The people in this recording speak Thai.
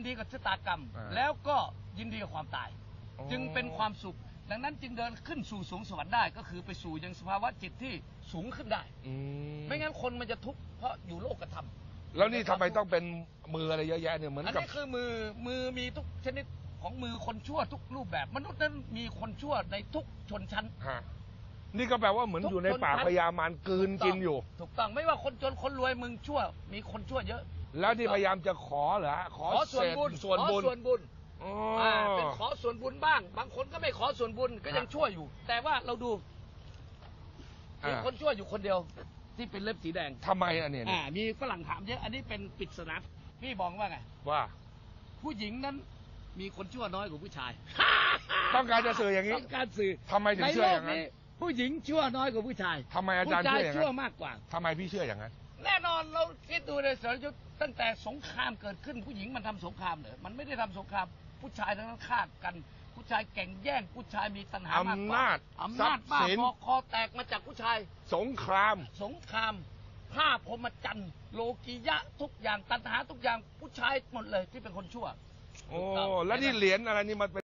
นดีกับชะตากรรม อ่าแล้วก็ยินดีกับความตายอ๋อจึงเป็นความสุข ดังนั้นจึงเดินขึ้นสู่สวงสวรรค์ได้ก็คือไปสู่ยังสภาวะจิตที่สูงขึ้นได้ อืมไม่งั้นคนมันจะทุกข์เพราะอยู่โลกธรรมแล้วนี่ทำไมต้องเป็นมืออะไรเยอะแยะเนี่ยเหมือนอันกับ นี้คือมือมือมีทุกชนิดของมือคนชั่วทุกรูปแบบ มนุษย์นั้นมีคนชั่วในทุกชนชั้น ฮะนี่ก็แปลว่าเหมือนทุกอยู่ในคนปากครับ พญามารกลืนกินอยู่ ถูกต้องไม่ว่าคนจนคนรวยมึงชั่ว มีคนชั่วเยอะ แล้วที่พยายามจะขอเหรอขอขอส่วนเศษบุญส่วนขอบุญส่วนบุญอ๋ออ่าเป็นขอส่วนบุญบ้าง บางคนก็ไม่ขอส่วนบุญก็ยังฮะชั่วอยู่ แต่ว่าเราดูมีอ่าคนชั่วอยู่คนเดียว ที่เป็นเล็บสีแดงทำไมอันเนี้ยอ่ามีฝรั่งถามเยอะอันนี้เป็นปริศนาพี่บอกว่าไงว่าผู้หญิงนั้นมีคนชั่วน้อยกว่าผู้ชาย ต้องการจะสื่ออย่างนี้ ต้องการสื่อทำไมถึงในเชื่โลอกอย่างนั้นนี้ผู้หญิงชั่วน้อยกว่าผู้ชายทำไมอาจารย์ผู้ชายเชื่ออย่างนั้นชั่วมากกว่า ทำไมพี่เชื่ออย่างนั้น แน่นอนเราคิดดูในสรยุทธ์ตั้งแต่สงครามเกิดขึ้นผู้หญิงมันทำสงครามเหรอมันไม่ได้ทำสงครามผู้ชายทั้งนั้นฆ่ากัน ผู้ชายแก่งแย่งผู้ชายมีตัณหามากกว่าอำนาจอำนาจทรับ้าพย์สินพอคอแตกมาจากผู้ชาย สงคราม สงครามผ้าพรหมจันทรย์โลกียะทุกอย่างตัณหาทุกอย่างผู้ชายหมดเลยที่เป็นคนชั่ว โอ้แล้วนี่เหรียญอะไรนี่มันเป็น